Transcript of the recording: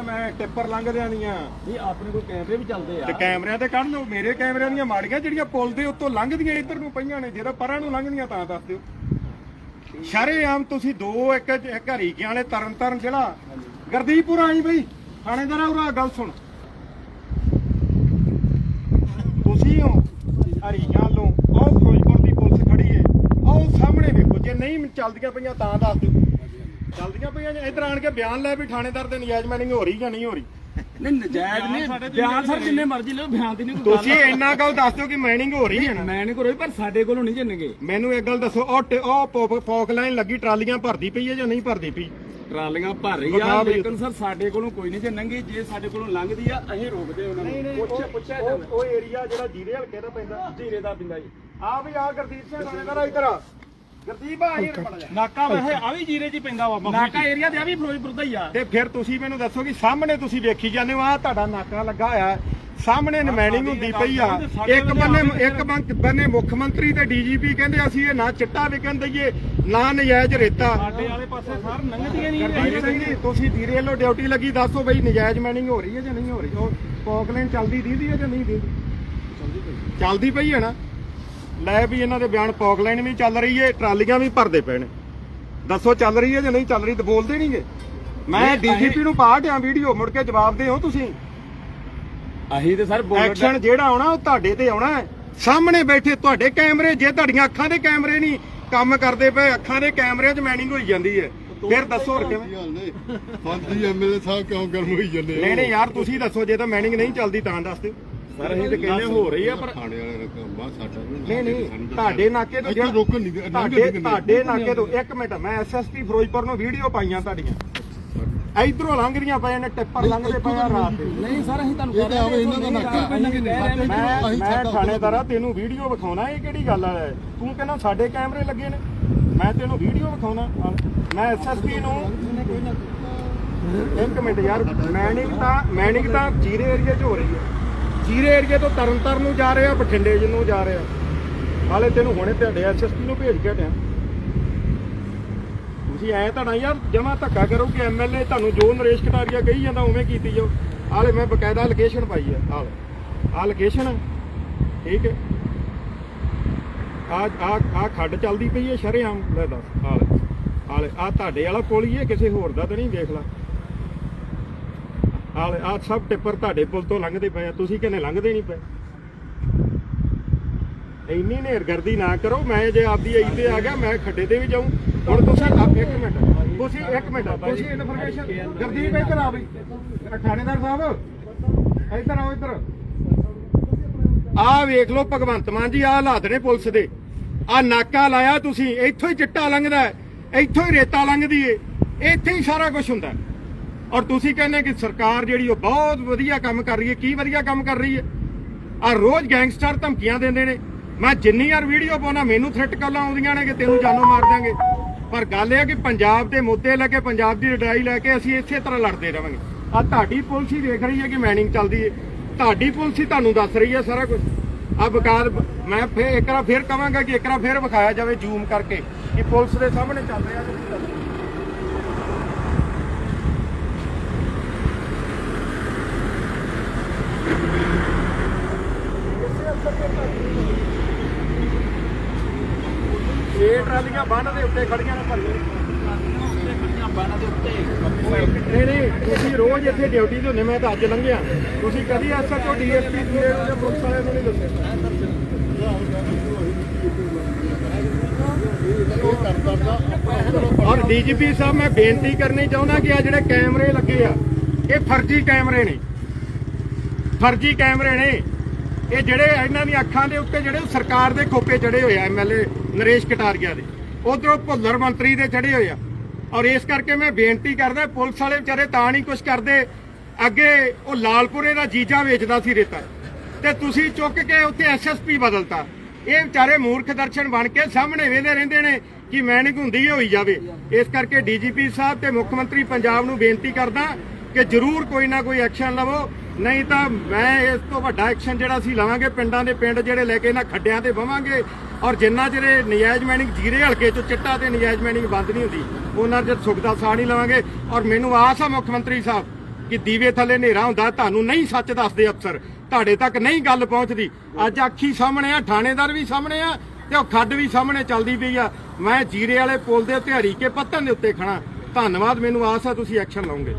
ਕਹਿੰਦਾ ਮੈਂ ਟਿੱਪਰ ਲੰਘਦਿਆਂ ਨਹੀਂ ਆ। ਨਹੀਂ ਆਪਣੇ ਕੋਲ ਕੈਮਰੇ ਵੀ ਚੱਲਦੇ ਤੇ ਆ ਕੈਮਰਿਆਂ ਤੇ ਕੱਢ ਲਓ ਮੇਰੇ ਕੈਮਰਿਆਂ ਦੀਆਂ ਮਾੜੀਆਂ ਜਿਹੜੀਆਂ ਪੁਲ ਦੇ ਉੱਤੋਂ ਲੰਘਦੀਆਂ ਇੱਧਰ ਨੂੰ ਪਈਆਂ ਨੇ ਜਿਹੜਾ ਪਰਾਂ ਨੂੰ ਲੰਘਦੀਆਂ ਤਾਂ ਦੱਸ ਦਿਓ। ਸ਼ਰੇਆਮ ਤੁਸੀਂ ਦੋ ਇੱਕ ਇੱਕ ਹਰੀਕਿਆਂ ਵਾਲੇ ਤਰਨ ਤਰਨ ਜਿਹੜਾ ਗਰਦੀਪੁਰ ਆਈ ਬਈ। ਥਾਣੇਦਾਰ ਉਰਾ ਗੱਲ ਸੁਣ। ਤੁਸੀਂ ਹੋ ਹਰੀਕਿਆਂ ਵੱਲੋਂ ਆਹ ਫਿਰੋਜ਼ਪੁਰ ਦੀ ਪੁਲਿਸ ਖੜੀ ਏ ਆਹ ਸਾਹਮਣੇ ਵੇਖੋ ਜੇ ਨਹੀਂ ਚੱਲਦੀਆਂ ਪਈਆਂ ਤਾਂ ਦੱਸ ਦਿਓ। ਚੱਲਦੀਆਂ ਪਈਆਂ ਜੇ ਇੱਧਰ ਆਣ ਕੇ ਬਿਆਨ ਲੈ ਵੀ ਥਾਣੇਦਾਰ ਦੇ ਨਜਾਇਜ਼ ਮੈਨਿੰਗ ਹੋ ਰਹੀ ਜਾਂ ਨਹੀਂ ਹੋ ਰਹੀ? ਨਹੀਂ ਨਜਾਇਜ਼ ਨਹੀਂ ਬਿਆਨ ਸਰ ਜਿੰਨੇ ਮਰਜ਼ੀ ਲਓ ਬਿਆਨ ਦੀ ਨਹੀਂ ਕੋਈ ਤੁਸੀਂ ਇੰਨਾ ਗੱਲ ਦੱਸ ਦਿਓ ਕਿ ਮਾਈਨਿੰਗ ਹੋ ਰਹੀ ਹੈ ਨਾ। ਮੈਂ ਨਹੀਂ ਕਰੋਈ ਪਰ ਸਾਡੇ ਕੋਲੋਂ ਨਹੀਂ ਜੰਨਗੇ। ਮੈਨੂੰ ਇੱਕ ਗੱਲ ਦੱਸੋ ਉਹ ਉਹ ਫੋਕ ਲਾਈਨ ਲੱਗੀ ਟਰਾਲੀਆਂ ਭਰਦੀ ਪਈ ਹੈ ਜਾਂ ਨਹੀਂ ਭਰਦੀ ਪਈ? ਟਰਾਲੀਆਂ ਭਰ ਰਹੀ ਆ ਲੇਕਿਨ ਸਰ ਸਾਡੇ ਕੋਲੋਂ ਕੋਈ ਨਹੀਂ ਜੰਨਗੀ। ਜੇ ਸਾਡੇ ਕੋਲੋਂ ਲੰਘਦੀ ਆ ਅਸੀਂ ਰੋਕਦੇ ਉਹਨਾਂ ਨੂੰ। ਪੁੱਛ ਪੁੱਛਿਆ ਜਾਂਦਾ ਉਹ ਏਰੀਆ ਜਿਹੜਾ ਜੀਰੇ ਹਲਕੇ ਦਾ ਪੈਂਦਾ ਧੀਰੇ ਦਾ ਪਿੰਦਾ ਜੀ। ਆ ਵੀ ਆ ਗੁਰਦੀਪ ਸਿੰਘ ਥਾਣੇਦਾਰ ਇੱਧਰ ਆ। ਗੁਰਦੀਪ ਆ ਇਹ ਪੜ ਜਾ ਨਾਕਾ ਵੈਸੇ ਆ ਵੀ ਜੀਰੇ 'ਚ ਹੀ ਪੈਂਦਾ ਵਾ ਨਾਕਾ ਏਰੀਆ ਤੇ ਆ ਵੀ ਫਿਰੋਜ਼ਪੁਰ ਦਾ ਹੀ ਆ। ਤੇ ਫਿਰ ਤੁਸੀਂ ਮੈਨੂੰ ਦੱਸੋ ਕਿ ਸਾਹਮਣੇ ਤੁਸੀਂ ਵੇਖੀ ਜਾਂਦੇ ਹੋ ਆ ਤੁਹਾਡਾ ਨਾਕਾ ਲੱਗਾ ਹੋਇਆ ਹੈ। ਸਾਹਮਣੇ ਨਮੈਨਿੰਗ ਹੁੰਦੀ ਪਈ ਆ। ਇੱਕ ਬੰਨੇ ਇੱਕ ਬੰਨ- ਬੰਨੇ ਮੁੱਖ ਮੰਤਰੀ ਤੇ ਡੀਜੀਪੀ ਕਹਿੰਦੇ ਅਸੀਂ ਇਹ ਨਾ ਚਿੱਟਾ ਵਿਕਣ ਦਈਏ ਨਾ ਨਜਾਇਜ਼ ਰੇਤਾ। ਸਾਡੇ ਵਾਲੇ ਪਾਸੇ ਸਰ ਲੰਘਦੀਆਂ ਨਹੀਂ ਗੁਰਦੀਪ ਸਿੰਘ ਜੀ ਤੁਸੀਂ ਵੱਲੋਂ ਡਿਊਟੀ ਲੱਗੀ ਦੱਸੋ ਬਈ ਨਜਾਇਜ਼ ਮੈਨਿੰਗ ਹੋ ਰਹੀ ਹੈ ਜਾਂ ਨਹੀਂ ਹੋ ਰਹੀ? ਉਹ ਚੱਲਦੀ ਦੀਦੀ ਹੈ ਜਾਂ ਨਹੀਂ ਦੀਦੀ? ਚੱਲਦੀ ਪਈ ਹੈ ਨਾ? ਲੈ ਵੀ ਇਹਨਾਂ ਦੇ ਬਿਆਨ ਪੌਕਲੈਂਡ ਵੀ ਚੱਲ ਰਹੀ ਹੈ ਟਰਾਲੀਆਂ ਵੀ ਭਰਦੇ ਪਏ ਨੇ। ਦੱਸੋ ਚੱਲ ਰਹੀ ਹੈ ਜਾਂ ਨਹੀਂ ਚੱਲ ਰਹੀ ਤੇ ਬੋਲਦੇ ਨਹੀਂਗੇ ਮੈਂ ਡੀਜੀਪੀ ਨੂੰ ਪਾ ਦਿਆਂ ਵੀਡੀਓ ਮੁੜ ਕੇ ਜਵਾਬ ਦਿਓ ਤੁਸੀਂ। ਅਸੀਂ ਤੇ ਸਰ ਐਕਸ਼ਨ ਜਿਹੜਾ ਆਉਣਾ ਉਹ ਤੁਹਾਡੇ ਤੇ ਆਉਣਾ ਹੈ। ਸਾਹਮਣੇ ਬੈਠੇ ਤੁਹਾਡੇ ਕੈਮਰੇ ਜੇ ਤੁਹਾਡੀਆਂ ਅੱਖਾਂ ਦੇ ਕੈਮਰੇ ਨਹੀਂ ਕੰਮ ਕਰਦੇ ਪਏ ਅੱਖਾਂ ਦੇ ਕੈਮਰਿਆਂ 'ਚ ਮੈਨਿੰਗ ਹੋਈ ਜਾਂਦੀ ਹੈ ਫਿਰ ਦੱਸੋ ਹੋਰ ਕਿਵੇਂ? ਮੰਤਰੀ ਐਮਐਲਏ ਸਾਹਿਬ ਕਿਉਂ ਗਰਮ ਹੋਈ ਜਾਂਦੇ ਨਹੀਂ ਨਹੀਂ ਯਾਰ ਤੁਸੀਂ ਦੱਸੋ ਜੇ ਤਾਂ ਮੈਨਿੰਗ ਨਹੀਂ ਚੱਲਦੀ ਤਾਂ ਦੱਸ ਦਿਓ। ਸਰ ਅਸੀਂ ਤੇ ਕਹਿੰਦੇ ਹੋ ਰਹੀ ਆ ਪਰ ਥਾਣੇ ਵਾਲੇ ਰਕਮ ਸਾਡਾ ਨਹੀਂ ਨਹੀਂ ਤੁਹਾਡੇ ਨਾਕੇ ਤੋਂ ਇੱਥੇ ਰੋਕਣ ਨਹੀਂ ਤੁਹਾਡੇ। ਤੁਹਾਡੇ ਨਾਕੇ ਤੋਂ ਇੱਕ ਮਿੰਟ ਮੈਂ ਐਸਐਸਪੀ ਫਿਰੋਜ਼ਪੁਰ ਨੂੰ ਵੀਡੀਓ ਪਾਈਆਂ ਤੁਹਾਡੀਆਂ। ਇਧਰੋਂ ਲੰਘਦੀਆਂ ਪਏ ਨੇ ਟਿੱਪਰ ਲੰਘਦੇ ਪਏ ਆ ਰਾਤ ਦੇ। ਨਹੀਂ ਸਰ ਅਸੀਂ ਤੁਹਾਨੂੰ ਤਾਂ ਆਵੇ ਇਹਨਾਂ ਦਾ ਨਾਕਾ। ਮੈਂ ਥਾਣੇਦਾਰਾ ਤੈਨੂੰ ਵੀਡੀਓ ਵਿਖਾਉਣਾ ਇਹ ਕਿਹੜੀ ਗੱਲ ਹੈ ਤੂੰ ਕਹਿੰਦਾ ਸਾਡੇ ਕੈਮਰੇ ਲੱਗੇ ਨੇ। ਮੈਂ ਤੈਨੂੰ ਵੀਡੀਓ ਵਿਖਾਉਣਾ। ਮੈਂ ਐਸਐਸਪੀ ਨੂੰ ਇੱਕ ਮਿੰਟ ਯਾਰ ਮੈਨਿੰਗ ਤਾਂ ਮੈਨਿੰਗ ਤਾਂ ਜੀਰੇ ਏਰੀਆ 'ਚ ਹੋ ਰਹੀ ਹੈ। ਜੀਰੇ ਏਰੀਆ ਤੋਂ ਤਰਨਤਾਰਨ ਨੂੰ ਜਾ ਰਹੇ ਆ, ਬਠਿੰਡੇ ਜੀ ਨੂੰ ਜਾ ਰਹੇ ਆ। ਹਾਲੇ ਤੈਨੂੰ ਹੁਣੇ ਤੁਹਾਡੇ ਐਸਐਸਪੀ ਨੂੰ ਭੇਜ ਕੇ ਹਟਿਆ ਤੁਸੀਂ ਐ ਤਾਂ ਨਾ ਯਾਰ, ਜਮਾ ਧੱਕਾ ਕਰੋ ਕਿ ਐਮਐਲਏ ਤੁਹਾਨੂੰ ਜੋ ਨਰੇਸ਼ ਕਟਾਰੀਆ ਕਹੀ ਜਾਂਦਾ, ਉਵੇਂ ਕੀਤੀ ਜਾਓ। ਹਾਲੇ ਮੈਂ ਬਕਾਇਦਾ ਲੋਕੇਸ਼ਨ ਪਾਈ ਹੈ ਹਾਲ। ਆ ਲੋਕੇਸ਼ਨ ਠੀਕ ਹੈ। ਆ ਆ ਆ ਖੱਡ ਚੱਲਦੀ ਪਈ ਹੈ, ਸ਼ਰੇਆਮ। ਲੈ ਦੱਸ, ਹਾਲ। ਹਾਲ, ਆ ਤੁਹਾਡੇ ਵਾਲਾ ਕੋਲ ਹੀ ਹੈ, ਕਿਸੇ ਹੋਰ ਦਾ ਤਾਂ ਨਹੀਂ, ਦੇਖ ਲਾ। ਆ ਸਭ ਟਿੱਪਰ ਤੁਹਾਡੇ ਪੁਲ ਤੋਂ ਲੰਘਦੇ ਪਏ ਆ ਤੁਸੀਂ ਕਹਿੰਦੇ ਲੰਘਦੇ ਨਹੀਂ ਪਏ? ਇੰਨੀ ਨੇਰਗਰਦੀ ਨਾ ਕਰੋ ਮੈਂ ਜੇ ਆਪਦੀ ਆਈ ਤੇ ਆ ਗਿਆ ਮੈਂ ਖੱਡੇ ਤੇ ਵੀ ਜਾਊਂ। ਹੁਣ ਤੁਸੀਂ ਆਪ ਇੱਕ ਮਿੰਟ ਤੁਸੀਂ ਇੱਕ ਮਿੰਟ ਤੁਸੀਂ ਇਨਫੋਰਮੇਸ਼ਨ ਗਰਦੀਪ ਇੱਧਰ ਆ ਬਈ। ਥਾਣੇਦਾਰ ਸਾਹਿਬ ਇੱਧਰ ਆਓ ਇੱਧਰ। ਆ ਵੇਖ ਲਓ ਭਗਵੰਤ ਮਾਨ ਜੀ ਆ ਹਾਲਾਤ ਨੇ ਪੁਲਿਸ ਦੇ। ਆ ਨਾਕਾ ਲਾਇਆ ਤੁਸੀਂ ਇੱਥੋਂ ਹੀ ਚਿੱਟਾ ਲੰਘਦਾ ਹੈ, ਇੱਥੋਂ ਹੀ ਰੇਤਾ ਲੰਘਦੀ ਏ ਇੱਥੇ ਹੀ ਸਾਰਾ ਕੁਝ ਹੁੰਦਾ ਔਰ ਤੁਸੀਂ ਕਹਿੰਦੇ ਕਿ ਸਰਕਾਰ ਜਿਹੜੀ ਉਹ ਬਹੁਤ ਵਧੀਆ ਕੰਮ ਕਰ ਰਹੀ ਹੈ। ਕੀ ਵਧੀਆ ਕੰਮ ਕਰ ਰਹੀ ਹੈ? ਆ ਰੋਜ਼ ਗੈਂਗਸਟਰ ਧਮਕੀਆਂ ਦਿੰਦੇ ਨੇ। ਮੈਂ ਜਿੰਨੀ ਵਾਰ ਵੀਡੀਓ ਪਾਉਣਾ, ਮੈਨੂੰ ਥ੍ਰੈਟ ਕਾਲਾਂ ਆਉਂਦੀਆਂ ਨੇ ਕਿ ਤੈਨੂੰ ਜਾਨੋਂ ਮਾਰ ਦਾਂਗੇ ਪਰ ਗੱਲ ਇਹ ਹੈ ਕਿ ਪੰਜਾਬ ਦੇ ਮੁੱਦੇ ਲੈ ਕੇ, ਪੰਜਾਬ ਦੀ ਲੜਾਈ ਲੈ ਕੇ ਅਸੀਂ ਇਸੇ ਤਰ੍ਹਾਂ ਲੜਦੇ ਰਵਾਂਗੇ ਆ ਤੁਹਾਡੀ ਪੁਲਿਸ ਹੀ ਦੇਖ ਰਹੀ ਹੈ ਕਿ ਮੈਨਿੰਗ ਚੱਲਦੀ ਹੈ। ਤੁਹਾਡੀ ਪੁਲਿਸ ਹੀ ਤੁਹਾਨੂੰ ਦੱਸ ਰਹੀ ਹੈ ਸਾਰਾ ਕੁਝ ਆ ਬਕਾਰ ਮੈਂ ਫੇਰ ਇੱਕ ਵਾਰ ਫੇਰ ਕਵਾਂਗਾ ਕਿ ਇੱਕ ਵਾਰ ਫੇਰ ਵਿਖਾਇਆ ਜਾਵੇ ਜ਼ੂਮ ਕਰਕੇ ਕਿ ਪੁਲਿਸ ਦੇ ਸਾਹਮਣੇ ਚੱਲ ਰਿਹਾ ਤੁਸੀਂ ਇਹ ਟਰਾਲੀਆਂ ਬੰਨ ਦੇ ਉੱਤੇ ਖੜੀਆਂ ਨੇ ਭਰੀਆਂ ਨਹੀਂ ਨਹੀਂ, ਤੁਸੀਂ ਰੋਜ਼ ਇੱਥੇ ਡਿਊਟੀ ਤੇ ਹੁੰਦੇ, ਮੈਂ ਤਾਂ ਅੱਜ ਲੰਘਿਆ। ਤੁਸੀਂ ਕਦੀ ਐਸਐਚਓ ਡੀਐਸਪੀ ਦੇ ਪੁਲਿਸ ਵਾਲਿਆਂ ਨੂੰ ਨਹੀਂ ਦੱਸਿਆ? ਔਰ ਡੀਜੀਪੀ ਸਾਹਿਬ, ਮੈਂ ਬੇਨਤੀ ਕਰਨੀ ਚਾਹੁੰਦਾ ਕਿ ਆ ਜਿਹੜੇ ਕੈਮਰੇ ਲੱਗੇ ਆ, ਇਹ ਫਰਜ਼ੀ ਕੈਮਰੇ ਨੇ। ਫਰਜ਼ੀ ਕੈਮਰੇ ਨੇ। ਇਹ ਜਿਹੜੇ ਇਹਨਾਂ ਦੀਆਂ ਅੱਖਾਂ ਦੇ ਉੱਤੇ ਜਿਹੜੇ ਸਰਕਾਰ ਦੇ ਖੋਪੇ ਚੜੇ ਹੋਏ ਆ ਐਮਐਲਏ ਨਰੇਸ਼ ਕਟਾਰੀਆ ਦੇ। ਉਧਰੋਂ ਭੁੱਲਰ ਮੰਤਰੀ ਦੇ ਚੜੇ ਹੋਏ ਆ। ਔਰ ਇਸ ਕਰਕੇ ਮੈਂ ਬੇਨਤੀ ਕਰਦਾ, ਪੁਲਿਸ ਵਾਲੇ ਵਿਚਾਰੇ ਤਾਂ ਨਹੀਂ ਕੁਝ ਕਰਦੇ। ਅੱਗੇ ਉਹ ਲਾਲਪੁਰੇ ਦਾ ਜੀਜਾ ਵੇਚਦਾ ਸੀ ਰੇਤਾ। ਤੇ ਤੁਸੀਂ ਚੁੱਕ ਕੇ ਉੱਥੇ ਐਸਐਸਪੀ ਬਦਲਤਾ। ਇਹ ਵਿਚਾਰੇ ਮੂਰਖ ਦਰਸ਼ਨ ਬਣ ਕੇ ਸਾਹਮਣੇ ਵੇਂਦੇ ਰਹਿੰਦੇ ਨੇ ਕਿ ਮੈਨਿੰਗ ਹੁੰਦੀ ਹੋਈ ਜਾਵੇ। ਇਸ ਕਰਕੇ ਡੀਜੀਪੀ ਸਾਹਿਬ ਤੇ ਮੁੱਖ ਮੰਤਰੀ ਪੰਜਾਬ ਨੂੰ ਬੇਨਤੀ ਕਰਦਾ ਕਿ ਜ਼ਰੂਰ ਕੋਈ ਨਾ ਕੋਈ ਐਕਸ਼ਨ ਲਵੋ। ਨਹੀਂ ਤਾਂ ਮੈਂ ਇਸ ਤੋਂ ਵੱਡਾ ਐਕਸ਼ਨ ਜਿਹੜਾ ਅਸੀਂ ਲਵਾਂਗੇ, ਪਿੰਡਾਂ ਦੇ ਪਿੰਡ ਜਿਹੜੇ ਲੈ ਕੇ ਇਹਨਾਂ ਖੱਡਿਆਂ ਤੇ ਬਵਾਂਗੇ। ਔਰ ਜਿੰਨਾ ਜਿਹੜੇ ਨਜਾਇਜ਼ ਮੈਨਿੰਗ ਜੀਰੇ ਹਲਕੇ ਚੋਂ ਚਿੱਟਾ ਤੇ ਨਜਾਇਜ਼ ਮੈਨਿੰਗ ਬੰਦ ਨਹੀਂ ਹੁੰਦੀ, ਉਹਨਾਂ ਚਿਰ ਸੁੱਖ ਦਾ ਸਾਹ ਨਹੀਂ ਲਵਾਂਗੇ। ਔਰ ਮੈਨੂੰ ਆਸ ਆ ਮੁੱਖ ਮੰਤਰੀ ਸਾਹਿਬ ਕਿ ਦੀਵੇ ਥੱਲੇ ਹਨੇਰਾ ਹੁੰਦਾ, ਤੁਹਾਨੂੰ ਨਹੀਂ ਸੱਚ ਦੱਸਦੇ ਅਫਸਰ, ਤੁਹਾਡੇ ਤੱਕ ਨਹੀਂ ਗੱਲ ਪਹੁੰਚਦੀ। ਅੱਜ ਅੱਖੀ ਸਾਹਮਣੇ ਆ, ਥਾਣੇਦਾਰ ਵੀ ਸਾਹਮਣੇ ਆ ਤੇ ਉਹ ਖੱਡ ਵੀ ਸਾਹਮਣੇ ਚੱਲਦੀ ਪਈ ਆ। ਮੈਂ ਜੀਰੇ ਵਾਲੇ ਪੁਲ ਦੇ ਉੱਤੇ ਹਰੀਕੇ ਪੱਤਨ ਦੇ ਉੱਤੇ ਖੜਾ ਧੰਨਵਾਦ, ਮੈਨੂੰ ਆਸ ਆ ਤੁਸੀਂ ਐਕਸ਼ਨ ਲਓਗੇ।